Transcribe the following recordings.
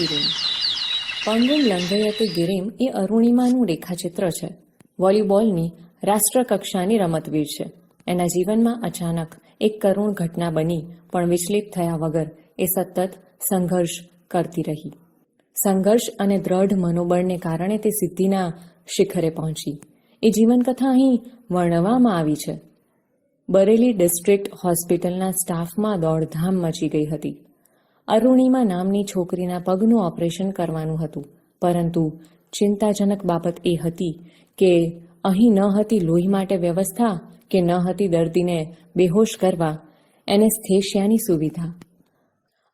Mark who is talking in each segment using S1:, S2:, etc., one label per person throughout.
S1: ગિરીમ પંગુમ લંઘયતે ગિરીમ એ અરુણિમાનું રેખાચિત્ર છે. વોલીબોલની રાષ્ટ્રકક્ષાની રમતવીર છે. એના જીવનમાં અચાનક એક કરુણ ઘટના બની, પણ વિચલિત થયા વગર એ સતત સંઘર્ષ કરતી રહી. સંઘર્ષ અને દ્રઢ મનોબળને કારણે તે સિદ્ધિના શિખરે પહોંચી. એ જીવનકથા અહીં વર્ણવવામાં આવી છે. બરેલી ડિસ્ટ્રિક્ટ હોસ્પિટલના સ્ટાફમાં દોડધામ મચી ગઈ હતી. અરુણિમા નામની છોકરીના પગનું ઓપરેશન કરવાનું હતું. પરંતુ ચિંતાજનક બાબત એ હતી કે અહીં ન હતી લોહી માટે વ્યવસ્થા કે ન હતી દર્દીને બેહોશ કરવા એનેસ્થેશિયાની સુવિધા.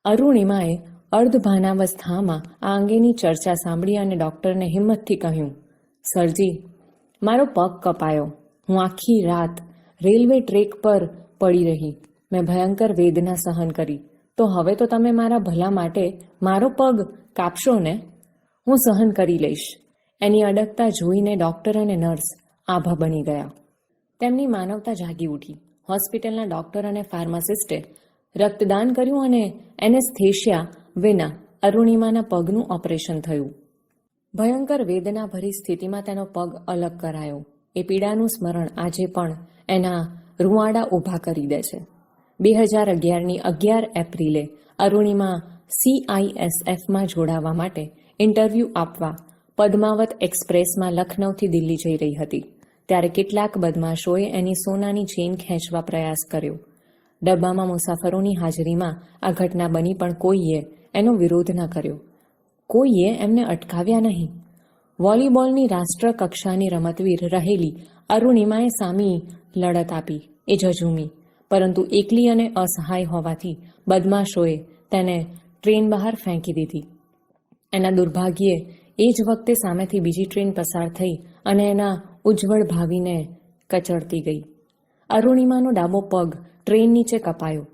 S1: અરુણિમાએ અર્ધભાનાવસ્થામાં આ અંગેની ચર્ચા સાંભળી અને ડૉક્ટરને હિંમતથી કહ્યું, સરજી, મારો પગ કપાયો. હું આખી રાત રેલવે ટ્રેક પર પડી રહી. મેં ભયંકર વેદના સહન કરી. તો હવે તો તમે મારા ભલા માટે મારો પગ કાપશો ને? હું સહન કરી લઈશ. એની અડગતા જોઈને ડૉક્ટર અને નર્સ આભા બની ગયા. તેમની માનવતા જાગી ઉઠી. હોસ્પિટલના ડૉક્ટર અને ફાર્માસિસ્ટે રક્તદાન કર્યું અને એનેસ્થેશિયા વિના અરુણિમાના પગનું ઓપરેશન થયું. ભયંકર વેદનાભરી સ્થિતિમાં તેનો પગ અલગ કરાયો. એ પીડાનું સ્મરણ આજે પણ એના રૂવાડા ઊભા કરી દે છે. બે હજાર અગિયારની અગિયાર એપ્રિલે અરુણિમા સીઆઈએસએફમાં જોડાવા માટે ઇન્ટરવ્યૂ આપવા પદ્માવત એક્સપ્રેસમાં લખનૌથી દિલ્હી જઈ રહી હતી. ત્યારે કેટલાક બદમાશોએ એની સોનાની ચેન ખેંચવા પ્રયાસ કર્યો. ડબ્બામાં મુસાફરોની હાજરીમાં આ ઘટના બની પણ કોઈએ એનો વિરોધ ન કર્યો. કોઈએ એમને અટકાવ્યા નહીં. વોલીબોલની રાષ્ટ્ર કક્ષાની રમતવીર રહેલી અરુણિમાએ સામી લડત આપી. એ ઝઝૂમી પરંતુ એકલી અને અસહાય હોવાથી બદમાશોએ તેને ટ્રેન બહાર ફેંકી દીધી. એના દુર્ભાગ્યે એ જ વખતે સામેથી બીજી ટ્રેન પસાર થઈ અને એના ઉજ્જવળ ભાવીને કચડતી ગઈ. અરુણિમાનો ડાબો પગ ટ્રેન નીચે કપાયો.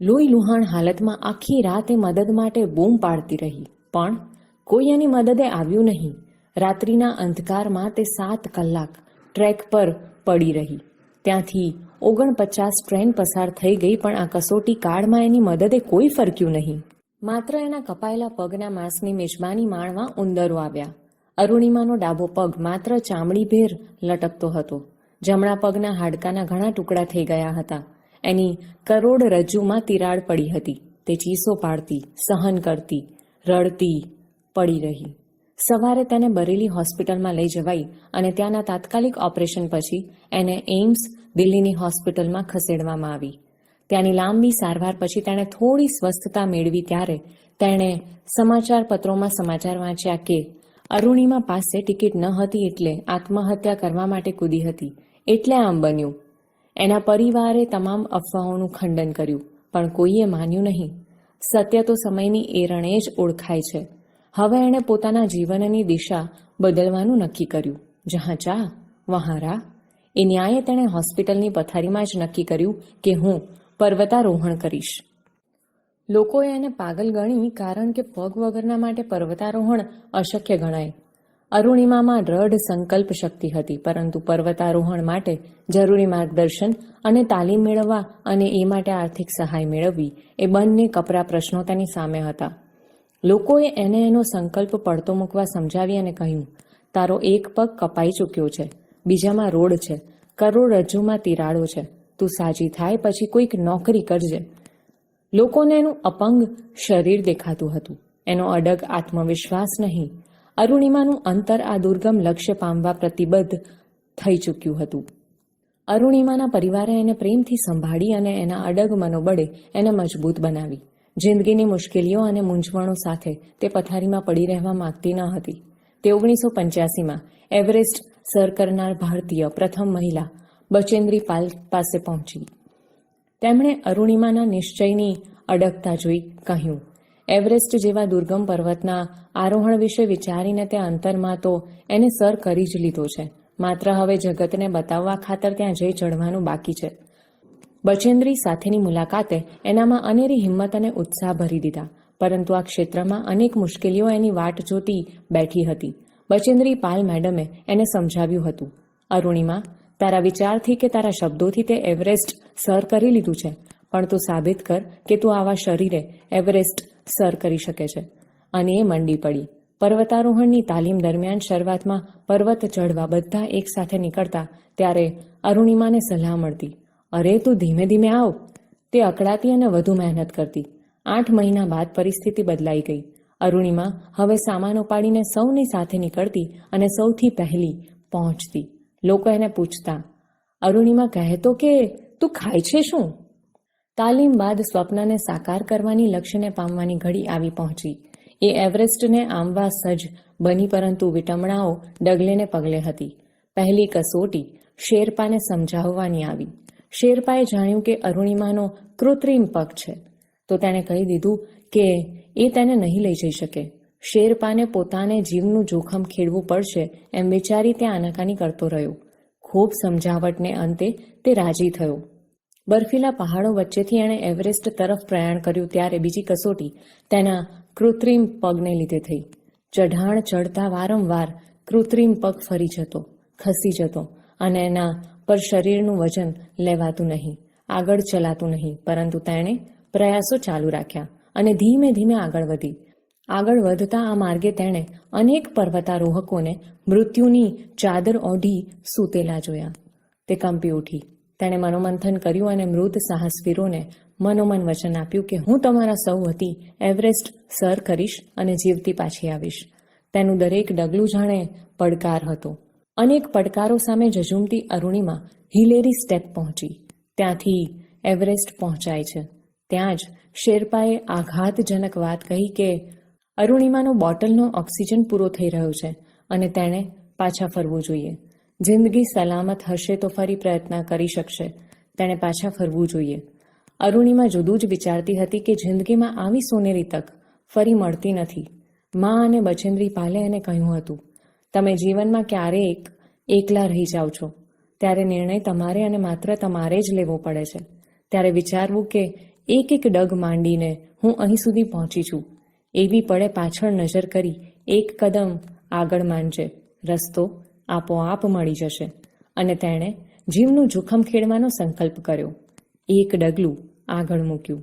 S1: લોહી લુહાણ હાલતમાં આખી રાત એ મદદ માટે બૂમ પાડતી રહી. પણ કોઈ એની મદદે આવ્યું નહીં. રાત્રિના અંધકારમાં તે સાત કલાક ટ્રેક પર પડી રહી. ત્યાંથી ઓગણપચાસ ટ્રેન પસાર થઈ ગઈ, પણ આ કસોટી કાળમાં એની મદદે કોઈ ફરક્યું નહીં. માત્ર એના કપાયેલા પગના માંસની મેજબાની માણવા ઉંદરો આવ્યા. અરુણિમાનો ડાબો પગ માત્ર ચામડીભેર લટકતો હતો. જમણા પગના હાડકાના ઘણા ટુકડા થઈ ગયા હતા. એની કરોડ રજ્જુમાં તિરાડ પડી હતી. તે ચીસો પાડતી, સહન કરતી, રડતી પડી રહી. સવારે તેને બરેલી હોસ્પિટલમાં લઈ જવાઈ અને ત્યાંના તાત્કાલિક ઓપરેશન પછી એને એઇમ્સ દિલ્હીની હોસ્પિટલમાં ખસેડવામાં આવી. ત્યાંની લાંબી સારવાર પછી તેણે થોડી સ્વસ્થતા મેળવી ત્યારે તેણે સમાચાર પત્રોમાં સમાચાર વાંચ્યા કે અરુણિમા પાસે ટિકિટ ન હતી એટલે આત્મહત્યા કરવા માટે કૂદી હતી. એટલે આમ બન્યું. એના પરિવારે તમામ અફવાઓનું ખંડન કર્યું, પણ કોઈએ માન્યું નહીં. સત્ય તો સમયની એરણે જ ઓળખાય છે. હવે એણે પોતાના જીવનની દિશા બદલવાનું નક્કી કર્યું. જહાં ચા, વહાં રાહ. એ ન્યાયે તેણે હોસ્પિટલની પથારીમાં જ નક્કી કર્યું કે હું પર્વતારોહણ કરીશ. લોકોએ એને પાગલ ગણી કારણ કે પગ વગરના માટે પર્વતારોહણ અશક્ય ગણાય. અરુણિમામાં દ્રઢ સંકલ્પ શક્તિ હતી, પરંતુ પર્વતારોહણ માટે જરૂરી માર્ગદર્શન અને તાલીમ મેળવવા અને એ માટે આર્થિક સહાય મેળવવી એ બંને કપરા પ્રશ્નો તેની સામે હતા. લોકોએ એને એનો સંકલ્પ પડતો મૂકવા સમજાવી અને કહ્યું, તારો એક પગ કપાઈ ચૂક્યો છે. બીજામાં રોડ છે. કરોડરજ્જુમાં તિરાડો છે. તું સાજી થાય પછી કોઈક નોકરી કરજે. લોકોને એનું અપંગ શરીર દેખાતું હતું. એનો અડગ આત્મવિશ્વાસ નહીં. અરુણિમાનું અંતર આ દુર્ગમ લક્ષ્ય પામવા પ્રતિબદ્ધ થઈ ચૂક્યું હતું. અરુણિમાના પરિવારે એને પ્રેમથી સંભાળી અને એના અડગ મનોબળે એને મજબૂત બનાવી. જિંદગીની મુશ્કેલીઓ અને મૂંઝવણો સાથે તે પથારીમાં પડી રહેવા માંગતી ન હતી. તે ઓગણીસો પંચ્યાસીમાં એવરેસ્ટ સર કરનાર ભારતીય પ્રથમ મહિલા બચેન્દ્રી પાલ પાસે પહોંચી. તેમણે અરુણિમાના નિશ્ચયની અડગતા જોઈ કહ્યું, એવરેસ્ટ જેવા દુર્ગમ પર્વતના આરોહણ વિશે વિચારીને તે અંતરમાં તો એને સર કરી જ લીધો છે. માત્ર હવે જગતને બતાવવા ખાતર ત્યાં જઈ ચડવાનું બાકી છે. બચેન્દ્રી સાથેની મુલાકાતે એનામાં અનેરી હિંમત અને ઉત્સાહ ભરી દીધા, પરંતુ આ ક્ષેત્રમાં અનેક મુશ્કેલીઓ એની વાટ જોતી બેઠી હતી. બચેન્દ્રી પાલ મેડમે એને સમજાવ્યું હતું. અરુણિમા, તારા વિચારથી કે તારા શબ્દોથી તે એવરેસ્ટ સર કરી લીધું છે, પણ તું સાબિત કર કે તું આવા શરીરે એવરેસ્ટ સર કરી શકે છે. અને એ મંડી પડી. પર્વતારોહણની તાલીમ દરમિયાન શરૂઆતમાં પર્વત ચઢવા બધા એકસાથે નીકળતા ત્યારે અરુણિમાને સલાહ મળતી, અરે, તું ધીમે ધીમે આવ. તે અકળાતી અને વધુ મહેનત કરતી. આઠ મહિના બાદ પરિસ્થિતિ બદલાઈ ગઈ. અરુણિમા હવે સામાન ઉપાડીને સૌની સાથે નીકળતી અને સૌથી પહેલી પહોંચતી. લોકો એને પૂછતા, અરુણિમા કહેતો કે તું ખાય છે શું? તાલીમ બાદ સ્વપ્નને સાકાર કરવાની લક્ષ્યને પામવાની ઘડી આવી પહોંચી. એ એવરેસ્ટને આંબવા સજ્જ બની પરંતુ વિટમણાઓ ડગલેને પગલે હતી. પહેલી કસોટી શેરપાને સમજાવવાની આવી. શેરપાએ જાણ્યું કે અરુણિમાનો કૃત્રિમ પગ છે. તો તેણે કહી દીધું કે એ તેને નહીં લઈ જઈ શકે. શેરપાને પોતાને જીવનું જોખમ ખેડવું પડશે એમ વિચારી ત્યાં આનાકાની કરતો રહ્યો. ખૂબ સમજાવટને અંતે તે રાજી થયો. બર્ફીલા પહાડો વચ્ચેથી એણે એવરેસ્ટ તરફ પ્રયાણ કર્યું ત્યારે બીજી કસોટી તેના કૃત્રિમ પગને લીધે થઈ. ચઢાણ ચડતા વારંવાર કૃત્રિમ પગ ફરી જતો, ખસી જતો અને એના પર શરીરનું વજન લેવાતું નહીં, આગળ ચલાતું નહીં, પરંતુ તેણે પ્રયાસો ચાલુ રાખ્યા. અને ધીમે ધીમે આગળ વધી. આગળ વધતા આ માર્ગે તેણે અનેક પર્વતારોહકોને મૃત્યુની ચાદર ઓઢી સૂતેલા જોયા. તે કંપી ઉઠી. તેણે મનોમંથન કર્યું અને મૃત સાહસવીરોને મનોમન વચન આપ્યું કે હું તમારા સૌ હતી એવરેસ્ટ સર કરીશ અને જીવતી પાછી આવીશ. તેનું દરેક ડગલું જાણે પડકાર હતો. અનેક પડકારો સામે ઝઝુમતી અરુણિમા હિલેરી સ્ટેપ પહોંચી. ત્યાંથી એવરેસ્ટ પહોંચાય છે. ત્યાં જ શેરપાએ આઘાતજનક વાત કહી કે, અરુણિમાનો બોટલનો ઓક્સિજન પૂરો થઈ રહ્યો છે અને તેણે પાછા ફરવું જોઈએ. જિંદગી સલામત હશે તો ફરી પ્રયત્ન કરી શકશે. તેણે પાછા ફરવું જોઈએ. અરુણિમા જુદું જ વિચારતી હતી કે જિંદગીમાં આવી સોનેરી તક ફરી મળતી નથી. મા અને બચેન્દ્રી પાલે એને કહ્યું હતું, તમે જીવનમાં ક્યારેક એકલા રહી જાઓ છો. ત્યારે નિર્ણય તમારે અને માત્ર તમારે જ લેવો પડે છે. ત્યારે વિચારવું કે એક એક ડગ માંડીને હું અહીં સુધી પહોંચી છું. એવી પડે પાછળ નજર કરી એક કદમ આગળ માંડજે. રસ્તો આપોઆપ મળી જશે. અને તેણે જીવનું જોખમ ખેડવાનો સંકલ્પ કર્યો. એક ડગલું આગળ મૂક્યું.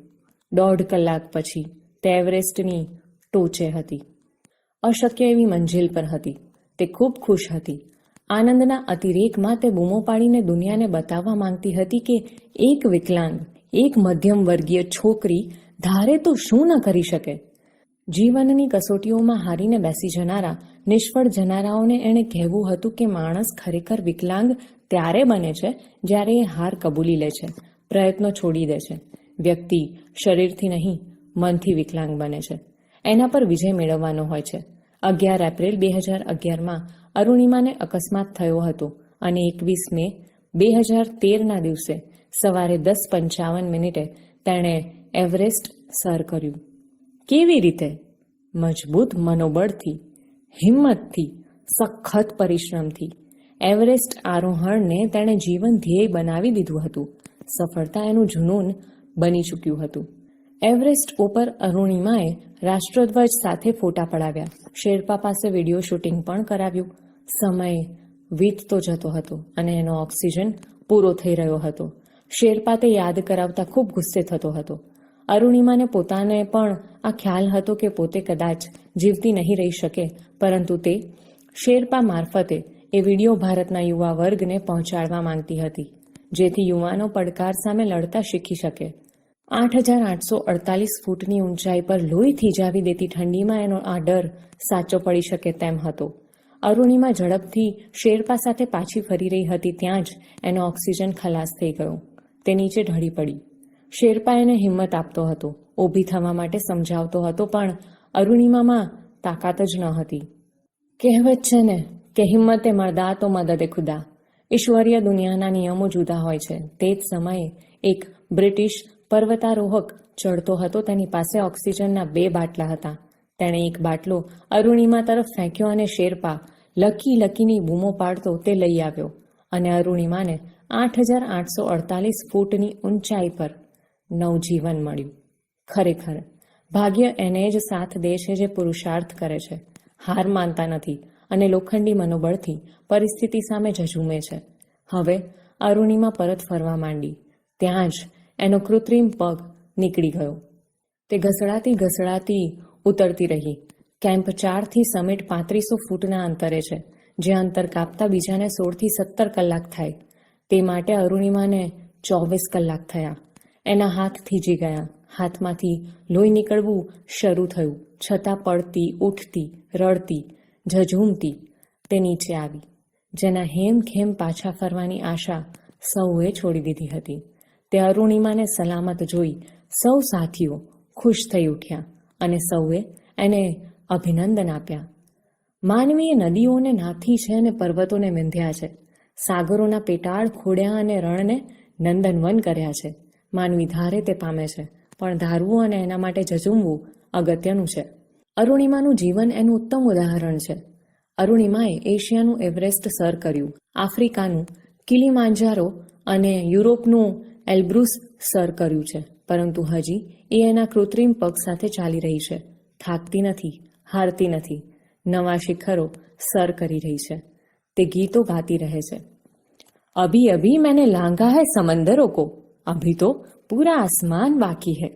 S1: દોઢ કલાક પછી તે એવરેસ્ટની ટોચે હતી. અશક્ય એવી મંજિલ પર હતી. તે ખૂબ ખુશ હતી. આનંદના અતિરેકમાં તે બૂમો પાડીને દુનિયાને બતાવવા માંગતી હતી કે એક વિકલાંગ એક મધ્યમ વર્ગીય છોકરી ધારે તો શું ન કરી શકે? જીવનની કસોટીઓમાં હારીને બેસી જનારા, નિષ્ફળ જનારાઓને એણે કહેવું હતું કે માણસ ખરેખર વિકલાંગ ત્યારે બને છે જ્યારે એ હાર કબૂલી લે છે, પ્રયત્નો છોડી દે છે. વ્યક્તિ શરીરથી નહીં, મનથી વિકલાંગ બને છે. એના પર વિજય મેળવવાનો હોય છે. અગિયાર એપ્રિલ બે હજાર અગિયારમાં અરુણિમાને અકસ્માત થયો હતો અને એકવીસ મે બે હજાર તેરના દિવસે સવારે દસ પંચાવન મિનિટે તેણે એવરેસ્ટ સર કર્યું. કેવી રીતે? મજબૂત મનોબળથી, હિંમતથી, સખત પરિશ્રમથી. એવરેસ્ટ આરોહણને તેણે જીવન ધ્યેય બનાવી દીધું હતું. સફળતા એનું જુનૂન બની ચૂક્યું હતું. એવરેસ્ટ ઉપર અરુણિમાએ રાષ્ટ્રધ્વજ સાથે ફોટા પડાવ્યા. શેરપા પાસે વીડિયો શૂટિંગ પણ કરાવ્યું. સમય વીતતો જતો હતો અને એનો ઓક્સિજન પૂરો થઈ રહ્યો હતો. શેરપા તે યાદ કરાવતા ખૂબ ગુસ્સે થતો હતો. અરુણિમાને પોતાને પણ આ ખ્યાલ હતો કે પોતે કદાચ જીવતી નહીં રહી શકે, પરંતુ તે શેરપા મારફતે એ વીડિયો ભારતના યુવા વર્ગને પહોંચાડવા માંગતી હતી, જેથી યુવાનો પડકાર સામે લડતા શીખી શકે. આઠ હજાર આઠસો અડતાલીસ ફૂટની ઊંચાઈ પર લોહી થીજાવી દેતી ઠંડીમાં એનો આ ડર સાચો પડી શકે તેમ હતો. અરુણિમા ઝડપથી શેરપા સાથે પાછી ફરી રહી હતી, ત્યાં જ એનો ઓક્સિજન ખલાસ થઈ ગયો. તે નીચે ઢળી પડી. શેરપા એને હિંમત આપતો હતો. ઊભી થવા માટે સમજાવતો હતો પણ અરુણિમામાં તાકાત જ ન હતી. કહેવત છે ને કે હિંમતે મરદા તો મદદે ખુદા. ઈશ્વરીય દુનિયાના નિયમો જુદા હોય છે. તે જ સમયે એક બ્રિટિશ પર્વતારોહક ચડતો હતો. તેની પાસે ઓક્સિજનના બે બાટલા હતા. તેણે એક બાટલો અરુણિમા તરફ ફેંક્યો અને શેરપા લકી લકીની બૂમો પાડતો તે લઈ આવ્યો અને અરુણિમાને આઠ હજાર આઠસો અડતાલીસ ફૂટની ઊંચાઈ પર નવજીવન મળ્યું. ખરેખર, ભાગ્ય એને જ સાથ દે છે જે પુરુષાર્થ કરે છે. હાર માનતા નથી અને લોખંડી મનોબળથી પરિસ્થિતિ સામે ઝઝુમે છે. હવે અરુણિમા પરત ફરવા માંડી. ત્યાં જ એનો કૃત્રિમ પગ નીકળી ગયો. તે ઘસડાતી ઘસડાતી ઉતરતી રહી. કેમ્પ ચારથી સમિટ પાંત્રીસો ફૂટના અંતરે છે જે અંતર કાપતા બીજાને સોળથી સત્તર કલાક થાય. તે માટે અરુણિમાને ચોવીસ કલાક થયા. એના હાથ થીજી ગયા. હાથમાંથી લોહી નીકળવું શરૂ થયું. છતાં પડતી, ઉઠતી, રડતી, ઝઝૂમતી તે નીચે આવી. જેના હેમ ખેમ પાછા ફરવાની આશા સૌએ છોડી દીધી હતી. તે અરુણિમાને સલામત જોઈ સૌ સાથીઓ ખુશ થઈ ઉઠ્યા અને સૌએ એને અભિનંદન આપ્યા. માનવીએ નદીઓને નાથી છે અને પર્વતોને મીંધ્યા છે. સાગરોના પેટાળ ખોડ્યા અને રણને નંદનવન કર્યા છે. માનવી ધારે તે પામે છે, પણ ધારવું અને એના માટે ઝઝૂમવું અગત્યનું છે. અરુણિમાનું જીવન એનું ઉત્તમ ઉદાહરણ છે. અરુણિમાએ એશિયાનું એવરેસ્ટ સર કર્યું, આફ્રિકાનું કિલીમાંજારો અને યુરોપનું એલ્બ્રુસ સર કર્યું છે. પરંતુ હજી એ એના કૃત્રિમ પગ સાથે ચાલી રહી છે. થાકતી નથી, હારતી નથી, નવા શિખરો સર કરી રહી છે. તે ગીતો ગાતી રહે છે. અભી અભી मैंने લાંઘા હે સમંદરો કો, અભી તો પૂરા આસમાન બાકી હૈ.